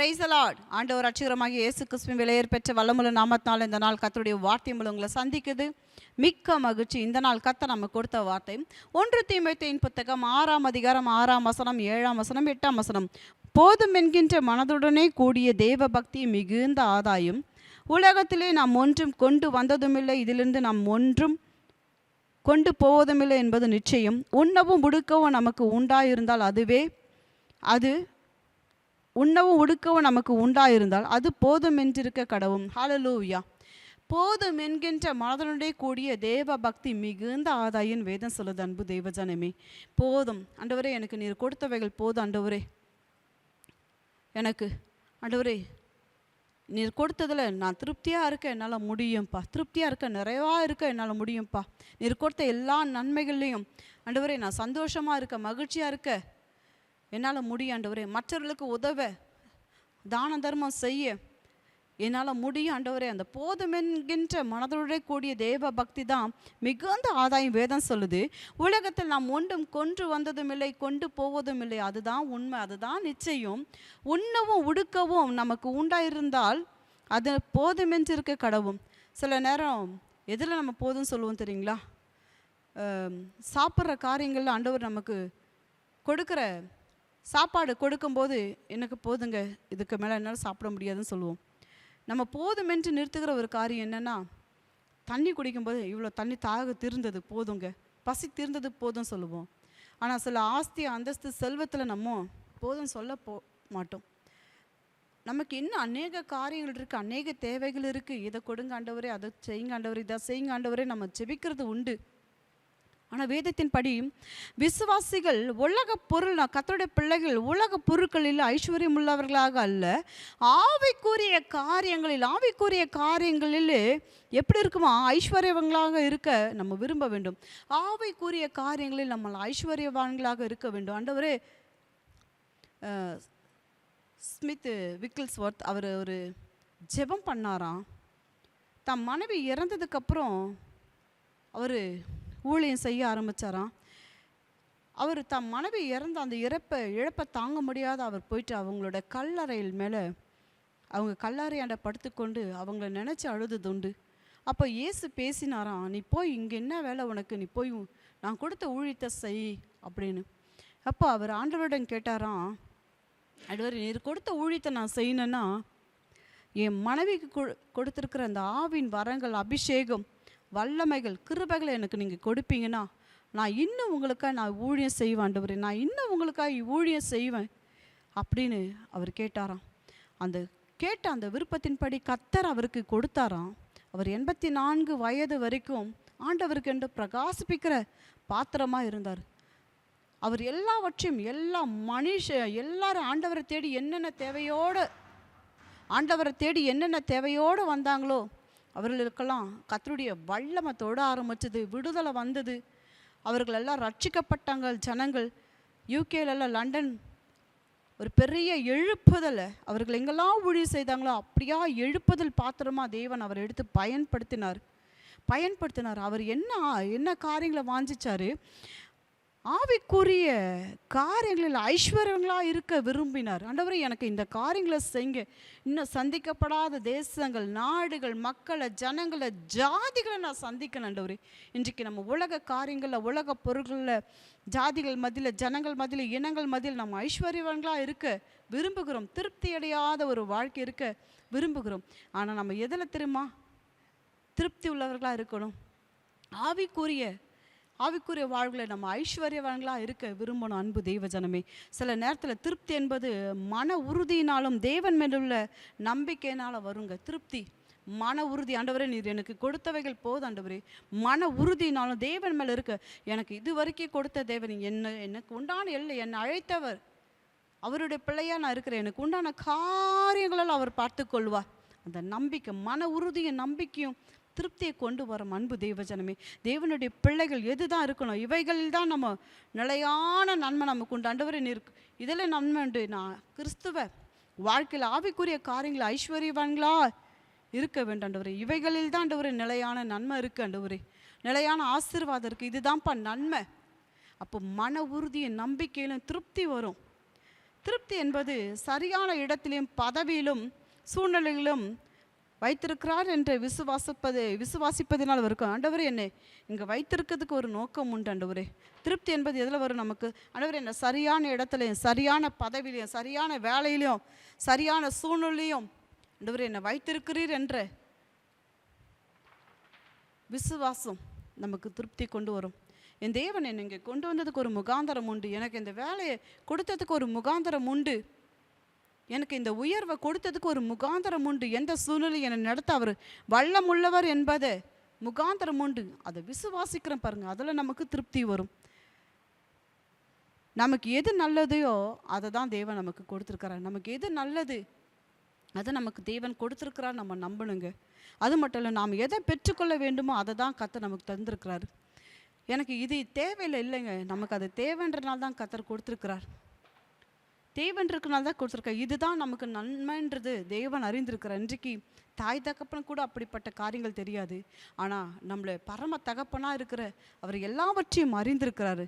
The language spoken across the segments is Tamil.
பிரைஸ் லார்ட் ஆண்டவர் அச்சுகரமாக இயேசு கிறிஸ்துவின் விலையேற் பெற்ற வல்லமுள்ள நாமத்தினால் இந்த நாள் கத்தருடைய வார்த்தை மூலம் உங்களை சந்திக்குது. மிக்க மகிழ்ச்சி. இந்த நாள் கத்த நம்ம கொடுத்த வார்த்தை. ஒன்று தீமைத்தையின் புத்தகம் ஆறாம் அதிகாரம் ஆறாம் வசனம் ஏழாம் வசனம் எட்டாம் வசனம். போதும் என்கின்ற மனதுடனே கூடிய தேவ பக்தி மிகுந்த ஆதாயம். உலகத்திலே நாம் ஒன்றும் கொண்டு வந்ததுமில்லை. இதிலிருந்து நாம் ஒன்றும் கொண்டு போவதுமில்லை என்பது நிச்சயம். உண்ணவும் உடுக்கவும் நமக்கு உண்டாயிருந்தால் அதுவே அது உண்ணவும் உடுக்கவும் நமக்கு உண்டாயிருந்தால் அது போதும் என்றிருக்க கடவும் ஹலலூயா போதும் என்கின்ற மனதனுடைய கூடிய தேவ பக்தி மிகுந்த ஆதாயின் வேதம் சொல்லுது அன்பு தெய்வஜனமே போதும். அண்டவரே எனக்கு நீர் கொடுத்தவைகள் போதும் அண்டவரே எனக்கு அண்டவரே நீர் கொடுத்ததில் நான் திருப்தியாக இருக்க என்னால் முடியும்ப்பா திருப்தியாக இருக்க நிறைவாக இருக்க என்னால் முடியும்ப்பா நீர் கொடுத்த எல்லா நன்மைகள்லையும் அண்டவரே நான் சந்தோஷமாக இருக்க மகிழ்ச்சியாக இருக்க என்னால் முடியும் ஆண்டவரே மற்றவர்களுக்கு உதவ தான தர்மம் செய்ய என்னால் முடியும் ஆண்டவரே அந்த போதுமென்கின்ற என்கின்ற கூடிய தேவ பக்தி தான் மிகுந்த ஆதாயம் வேதம் சொல்லுது. உலகத்தில் நாம் ஒன்றும் கொன்று வந்ததும் இல்லை கொண்டு போவதும் இல்லை. அதுதான் உண்மை அதுதான் நிச்சயம். உண்ணவும் உடுக்கவும் நமக்கு உண்டாயிருந்தால் அது போதுமென்று இருக்க கடவும் சில நேரம் எதில் நம்ம போதும் சொல்லுவோம் தெரியுங்களா? சாப்பிட்ற காரியங்களில் ஆண்டவர் நமக்கு கொடுக்குற சாப்பாடு கொடுக்கும்போது எனக்கு போதுங்க இதுக்கு மேலே என்னால் சாப்பிட முடியாதுன்னு சொல்லுவோம். நம்ம போதுமென்று நிறுத்துகிற ஒரு காரியம் என்னென்னா தண்ணி குடிக்கும்போது இவ்வளோ தண்ணி தாக திருந்தது போதுங்க பசி திருந்தது போதும் சொல்லுவோம். ஆனால் சில ஆஸ்தி அந்தஸ்து செல்வத்தில் நம்ம போதும் சொல்ல போ மாட்டோம். நமக்கு இன்னும் அநேக காரியங்கள் இருக்குது அநேக தேவைகள் இருக்குது இதை கொடுங்க ஆண்டவரே அதை செய்யுங்க ஆண்டவரே இதை செய்யுங்க ஆண்டவரே நம்ம ஜெபிக்கிறது உண்டு. ஆனால் வேதத்தின்படி விசுவாசிகள் உலக பொருள் நான் கத்தோடைய பிள்ளைகள் உலக பொருட்களில் ஐஸ்வர்யம் உள்ளவர்களாக அல்ல. ஆவிக்குரிய காரியங்களில் ஆவிக்குரிய காரியங்களில் எப்படி இருக்குமா? ஐஸ்வர்யவங்களாக இருக்க நம்ம விரும்ப வேண்டும். ஆவிக்குரிய காரியங்களில் நம்ம ஐஸ்வர்யவான்களாக இருக்க வேண்டும். ஆண்டவரே ஸ்மித்து ஸ்மித் விக்கிள்ஸ்வர்த் அவர் ஒரு ஜெபம் பண்ணாராம். தம் மனைவி இறந்ததுக்கப்புறம் அவர் ஊழியம் செய்ய ஆரம்பிச்சாராம். அவர் தம் மனைவி இறந்த அந்த இறப்பை இழப்பை தாங்க முடியாத அவர் போயிட்டு அவங்களோட கல்லறையில் மேலே அவங்க கல்லறையாண்ட படுத்துக்கொண்டு அவங்கள நினச்சி அழுதது உண்டு. அப்போ இயேசு பேசினாராம் நீ போய் இங்கே என்ன வேலை உனக்கு? நீ போய் நான் கொடுத்த ஊழியத்தை செய் அப்படின்னு. அப்போ அவர் ஆண்டவரிடம் கேட்டாராம் அடுவர் நீர் கொடுத்த ஊழியத்தை நான் செய்யணுன்னா என் மனைவிக்கு கொ- அந்த ஆவின் வரங்கள் அபிஷேகம் வல்லமைகள் கிருபைகளை எனக்கு நீங்கள் கொடுப்பீங்கன்னா நான் இன்னும் உங்களுக்காக நான் ஊழியம் செய்வேன் ஆண்டவரே. நான் இன்னும் உங்களுக்காக ஊழியம் செய்வேன் அப்படின்னு அவர் கேட்டாராம். அந்த கேட்ட அந்த விருப்பத்தின்படி கத்தர் அவருக்கு கொடுத்தாராம். அவர் எண்பத்தி நான்கு வயது வரைக்கும் ஆண்டவருக்கு என்று பிரகாசிப்பிக்கிற பாத்திரமாக இருந்தார். அவர் எல்லாவற்றையும் எல்லா மனுஷ எல்லாரும் ஆண்டவரை தேடி என்னென்ன தேவையோடு ஆண்டவரை தேடி என்னென்ன தேவையோடு வந்தாங்களோ அவர்களுக்கெல்லாம் கத்தருடைய வல்லமை தொட ஆரம்பிச்சது விடுதலை வந்தது. அவர்களெல்லாம் ரட்சிக்கப்பட்டாங்க ஜனங்கள். யூகேலெல்லாம் லண்டன் ஒரு பெரிய எழுப்புதலை அவர்கள் எங்கெல்லாம் ஊழி செய்தாங்களோ அப்படியா எழுப்புதல் பாத்திரமா தேவன் அவர் எடுத்து பயன்படுத்தினார். பயன்படுத்தினார். அவர் என்ன என்ன காரியங்களை வாஞ்சிச்சார்? ஆவிக்குரிய காரியங்களில் ஐஸ்வர்யங்களாக இருக்க விரும்பினார். ஆண்டவரே எனக்கு இந்த காரியங்களை செய்ங்க. இன்னும் சந்திக்கப்படாத தேசங்கள் நாடுகள் மக்களை ஜனங்களை ஜாதிகளை நான் சந்திக்கணும் ஆண்டவரே. இன்றைக்கு நம்ம உலக காரியங்களில் உலக பொருள்களில் ஜாதிகள் மதியில் ஜனங்கள் மதியில் இனங்கள் மதியில் நம்ம ஐஸ்வர்யவங்களாக இருக்க விரும்புகிறோம். திருப்தி அடையாத ஒரு வாழ்க்கை இருக்க விரும்புகிறோம். ஆனால் நம்ம எதில் தெரியுமா? திருப்தி உள்ளவர்களாக இருக்கணும். ஆவிக்குரிய ஆவிக்குரிய வாழ்வில் நம்ம ஐஸ்வர்யவான்களாக இருக்க விரும்பணும் அன்பு தெய்வ ஜனமே சில நேரத்தில் திருப்தி என்பது மன உறுதியினாலும் தேவன் மேலுள்ள நம்பிக்கையினால் வருங்க. திருப்தி. மன உறுதி. ஆண்டவரே நீர் எனக்கு கொடுத்தவைகள் போது ஆண்டவரே. மன உறுதியினாலும் தேவன் மேலே இருக்க எனக்கு இது வரைக்கும் கொடுத்த தேவன் என்ன எனக்கு உண்டான எல்லை என்னை அழைத்தவர். அவருடைய பிள்ளையாக நான் இருக்கிறேன். எனக்கு உண்டான காரியங்களால் அவர் பார்த்து கொள்வார் அந்த நம்பிக்கை மன உறுதியும் நம்பிக்கையும் திருப்தியை கொண்டு வரும் அன்பு தெய்வஜனமே தேவனுடைய பிள்ளைகள் எதுதான் இருக்கணும் இவைகளில் தான் நம்ம நிலையான நன்மை நமக்கு உண்டு. ஆண்டவரே இருக்கு. இதில் நன்மை உண்டு. நான் கிறிஸ்துவ வாழ்க்கையில் ஆவிக்குரிய காரியங்கள் ஐஸ்வர்யவான்களா இருக்க வேண்டும் ஆண்டவரே. இவைகளில் தான் ஆண்டவரே நிலையான நன்மை இருக்கு ஆண்டவரே. நிலையான ஆசீர்வாதம் இருக்கு. இதுதான்ப்பா நன்மை. அப்போ மன உறுதியும் நம்பிக்கையிலும் திருப்தி வரும். திருப்தி என்பது சரியான இடத்திலும் பதவியிலும் சூழ்நிலையிலும் வைத்திருக்கிறார் என்று விசுவாசிப்பதே விசுவாசிப்பதினால் இருக்கும் ஆண்டவரே என்னை இங்கே வைத்திருக்கிறதுக்கு ஒரு நோக்கம் உண்டு ஆண்டவரே. திருப்தி என்பது எதில் வரும் நமக்கு? ஆண்டவர் என்ன சரியான இடத்துலையும் சரியான பதவியிலையும் சரியான வேலையிலையும் சரியான சூழ்நிலையும் ஆண்டவர் என்னை வைத்திருக்கிறீர் என்ற விசுவாசம் நமக்கு திருப்தி கொண்டு வரும். என் தேவன் என்னை இங்கே கொண்டு வந்ததுக்கு ஒரு முகாந்தரம் உண்டு. எனக்கு இந்த வேலையை கொடுத்ததுக்கு ஒரு முகாந்தரம் உண்டு. எனக்கு இந்த உயர்வை கொடுத்ததுக்கு ஒரு முகாந்தரம் உண்டு. எந்த சூழ்நிலை என்னை நடத்த அவர் வல்லம் உள்ளவர் என்பதை முகாந்தரம் உண்டு. அதை விசுவாசிக்கிறேன் பாருங்கள் அதில் நமக்கு திருப்தி வரும். நமக்கு எது நல்லதையோ அதை தான் தேவன் நமக்கு கொடுத்துருக்கிறார். நமக்கு எது நல்லது அதை நமக்கு தேவன் கொடுத்துருக்கிறார் நம்ம நம்பணுங்க. அது மட்டும் இல்லை நாம் எதை பெற்றுக்கொள்ள வேண்டுமோ அதை தான் கத்தை நமக்கு தந்திருக்கிறாரு. எனக்கு இது தேவையில்லை இல்லைங்க. நமக்கு அது தேவைன்றனால தான் கத்தர் கொடுத்துருக்கிறார். தேவன்றதுனால தான் கொடுத்துருக்கார் இதுதான் நமக்கு நன்மைன்றது. தேவன் அறிந்திருக்கிற இன்றைக்கு தாய் தகப்பன் கூட அப்படிப்பட்ட காரியங்கள் தெரியாது. ஆனால் நம்மளை பரம தகப்பனாக இருக்கிற அவர் எல்லாவற்றையும் அறிந்திருக்கிறாரு.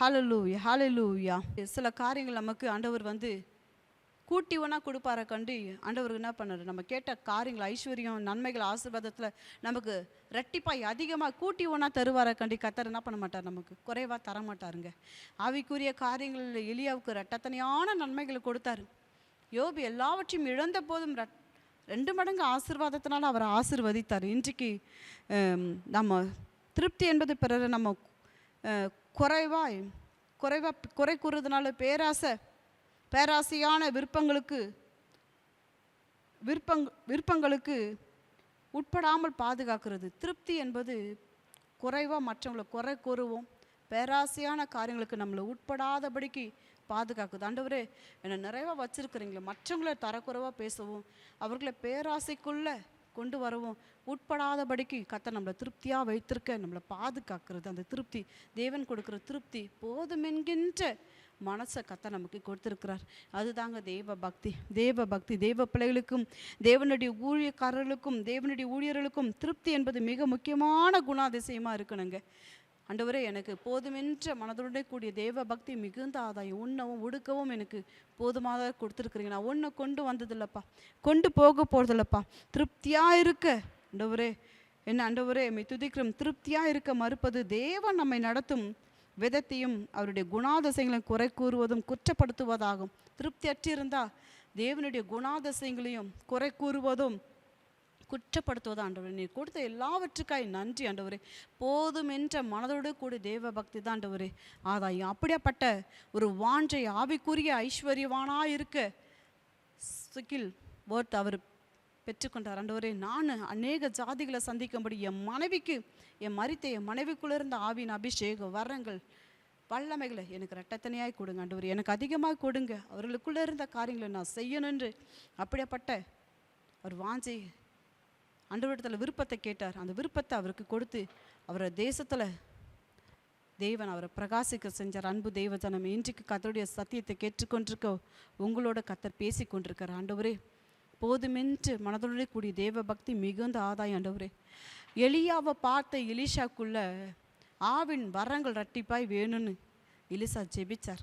ஹாலலூயா ஹாலலூயா சில காரியங்கள் நமக்கு ஆண்டவர் வந்து கூட்டி ஒன்றா கொடுப்பார கண்டு ஆண்டவர் என்ன பண்ணாரு? நம்ம கேட்ட காரியங்கள் ஐஸ்வர்யம் நன்மைகள் ஆசீர்வாதத்தில் நமக்கு ரெட்டிப்பாய் அதிகமாக கூட்டி ஒன்றா தருவார கண்டி கத்தர் என்ன பண்ண மாட்டார் நமக்கு? குறைவாக தர மாட்டாருங்க ஆவிக்குரிய காரியங்களில் எலியாவுக்கு ரெட்டத்தனையான நன்மைகளை கொடுத்தாரு. யோபு எல்லாவற்றையும் இழந்த போதும் ரெண்டு மடங்கு ஆசிர்வாதத்தினால் அவர் ஆசீர்வதித்தார். இன்றைக்கு நம்ம திருப்தி என்பது பிறரை நம்ம குறைவாய் குறைவாக குறை கூறுறதுனால பேராசை பேராசையான விருப்பங்களுக்கு விருப்பங் விருப்பங்களுக்கு உட்படாமல் பாதுகாக்கிறது. திருப்தி என்பது குறைவாக மற்றவங்களை குறை கூறுவோம். பேராசையான காரியங்களுக்கு நம்மளை உட்படாதபடிக்கு பாதுகாக்குது. ஆண்டவரே என்னை நிறைவாக வச்சுருக்குறீங்களே. மற்றவங்களை தரக்குறைவாக பேசவும். அவர்களை பேராசைக்குள்ளே கொண்டு வரவும். உட்படாதபடிக்கு கத்தை நம்மளை திருப்தியாக வைத்திருக்க நம்மளை பாதுகாக்கிறது. அந்த திருப்தி தேவன் கொடுக்குற திருப்தி போதுமென்கின்ற மனசை கத்த நமக்கு கொடுத்துருக்கிறார். அதுதாங்க தேவ பக்தி. தேவ பக்தி. தேவ பிள்ளைகளுக்கும் தேவனுடைய ஊழியக்காரர்களுக்கும் தேவனுடைய ஊழியர்களுக்கும் திருப்தி என்பது மிக முக்கியமான குணாதிசயமாக இருக்கணுங்க. அண்டவரே எனக்கு போதுமென்ற மனதுடனே கூடிய தேவ பக்தி மிகுந்த ஆதாயம். உண்ணவும் உடுக்கவும் எனக்கு போதுமாக கொடுத்துருக்குறீங்க. நான் ஒன்று கொண்டு வந்ததில்லப்பா. கொண்டு போக போகிறதில்லப்பா திருப்தியாக இருக்க. அண்டவரே என்ன அண்டவரே மை துதிக்கிறோம் திருப்தியாக இருக்க மறுப்பது தேவன் நம்மை நடத்தும் விதத்தையும் அவருடைய குணாதிசயங்களையும் குறை கூறுவதும் குற்றப்படுத்துவதாகும். திருப்தி அற்றிருந்தா தேவனுடைய குணாதிசயங்களையும் குறை கூறுவதும் குற்றப்படுத்துவது ஆண்டவரே. நீர் கொடுத்த எல்லாவற்றுக்காய் நன்றி ஆண்டவரே. போதும் என்ற மனதோடு கூட தேவ பக்தி தான் ஆண்டவரே. ஆதாயம். அப்படியாப்பட்ட ஒரு வாஞ்சை ஆவிக்குரிய ஐஸ்வர்யவானாக இருக்க சுகில் போர்த் அவர் பெற்றுக்கொண்டார். ஆண்டவரே நான் அநேக ஜாதிகளை சந்திக்கும்படி என் மனைவிக்கு என் மறித்த என் மனைவிக்குள்ளிருந்த ஆவின் அபிஷேகம் வரங்கள் வல்லமைகளை எனக்கு ரெட்டத்தனையாய் கொடுங்க. ஆண்டவர் எனக்கு அதிகமாக கொடுங்க. அவர்களுக்குள்ளே இருந்த காரியங்களை நான் செய்யணுன்று அப்படியாப்பட்ட அவர் வாஞ்சி ஆண்டவரிடத்தில் விருப்பத்தை கேட்டார். அந்த விருப்பத்தை அவருக்கு கொடுத்து அவரை தேசத்தில் தேவன் அவரை பிரகாசிக்க செஞ்சார். அன்பு தேவஜனம் இன்றைக்கு கத்தருடைய சத்தியத்தை கேட்டுக்கொண்டிருக்க உங்களோட கத்தர் பேசி கொண்டிருக்கிறார் ஆண்டவரே போதுமென்று மனதோடு கூடிய தேவ பக்தி மிகுந்த ஆதாயம் ஆண்டவரே. எலியாவை பார்த்த எலிஷாக்குள்ள ஆவின் வரங்கள் ரட்டிப்பாய் வேணும்னு எலிசா ஜெபிச்சார்.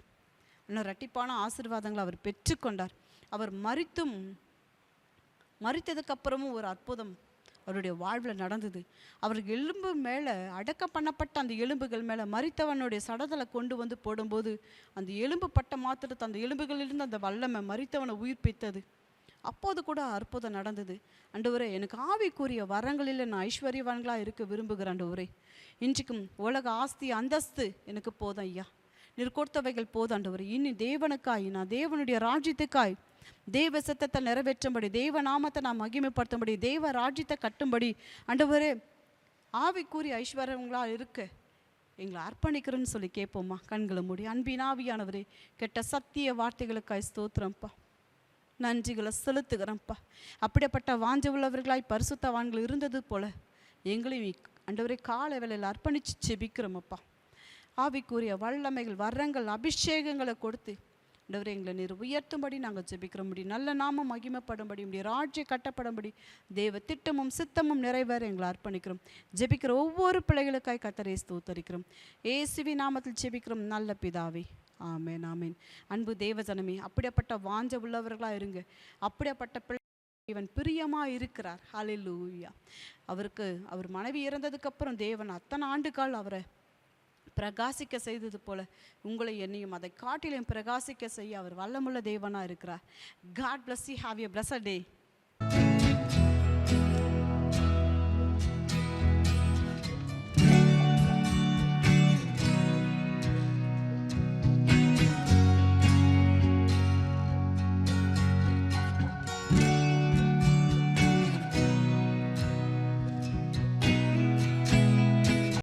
இன்னும் ரட்டிப்பான ஆசீர்வாதங்களை அவர் பெற்றுக்கொண்டார். அவர் மறித்தும் மறித்ததுக்கப்புறமும் ஒரு அற்புதம் அவருடைய வாழ்வில் நடந்தது. அவர் எலும்பு மேலே அடக்கம் பண்ணப்பட்ட அந்த எலும்புகள் மேலே மறித்தவனுடைய சடதலை கொண்டு வந்து போடும்போது அந்த எலும்பு பட்ட மாத்திரத்தை அந்த எலும்புகளிலிருந்து அந்த வல்லமை மறித்தவனை உயிர்ப்பித்தது. அப்போது கூட அற்புதம் நடந்தது. ஆண்டவரே எனக்கு ஆவிக்குரிய வரங்களில் நான் ஐஸ்வர்யவான்களாக இருக்க விரும்புகிறேன் ஆண்டவரே. இன்றைக்கும் உலக ஆஸ்தி அந்தஸ்து எனக்கு போதும் ஐயா. நீர் கொடுத்தவைகள் போதும் ஆண்டவரே. இனி தேவனுக்காய் நான் தேவனுடைய ராஜ்யத்துக்காய் தேவ சத்தத்தை நிறைவேற்றும்படி தேவ நாமத்தை நான் மகிமைப்படுத்தும்படி தேவ ராஜ்யத்தை கட்டும்படி அண்டவரே ஆவிக்குரிய ஐஸ்வர்யங்களாக இருக்க எங்களை அர்ப்பணிக்கிறேன்னு சொல்லி கேட்போம்மா. கண்களை மூடி அன்பின் ஆவியானவரே கெட்ட சத்திய வார்த்தைகளுக்காய் ஸ்தோத்திரம்ப்பா. நன்றிகளை செலுத்துகிறேன்ப்பா. அப்படிப்பட்ட வாஞ்ச உள்ளவர்களாய் பரிசுத்தவான்கள் இருந்தது போல எங்களையும் அண்டவரை காலை வேலையில் அர்ப்பணித்து செபிக்கிறோமப்பா. ஆவிக்குரிய வல்லமைகள் வரங்கள் அபிஷேகங்களை கொடுத்து ஆண்டவரே எங்களை நீர் உயர்த்தும்படி நாங்கள் ஜெபிக்கிற முடியும் நல்ல நாமம் மகிமைப்படும்படி உடைய ராஜ்ய கட்டப்படும்படி தேவ திட்டமும் சித்தமும் நிறைவேற எங்களை அர்ப்பணிக்கிறோம். ஜெபிக்கிற ஒவ்வொரு பிள்ளைகளுக்காய் கத்தரை ஸ்தோத்தரிக்கிறோம். ஏசுவி நாமத்தில் ஜெபிக்கிறோம். நல்ல பிதாவே ஆமேன் ஆமேன். அன்பு தேவஜனமே அப்படியாப்பட்ட வாஞ்ச உள்ளவர்களாக இருங்க. அப்படியாப்பட்ட பிள்ளை இவன் பிரியமாக இருக்கிறார். ஹலிலூயா அவருக்கு அவர் மனைவி இறந்ததுக்கப்புறம் தேவன் அத்தனை ஆண்டுகால் அவரை பிரகாசிக்க செய்தது போல உங்களை என்னையும் அதை காட்டிலையும் பிரகாசிக்க செய்ய அவர் வல்லமுள்ள தேவனாக இருக்கிறார். God bless you have a bless day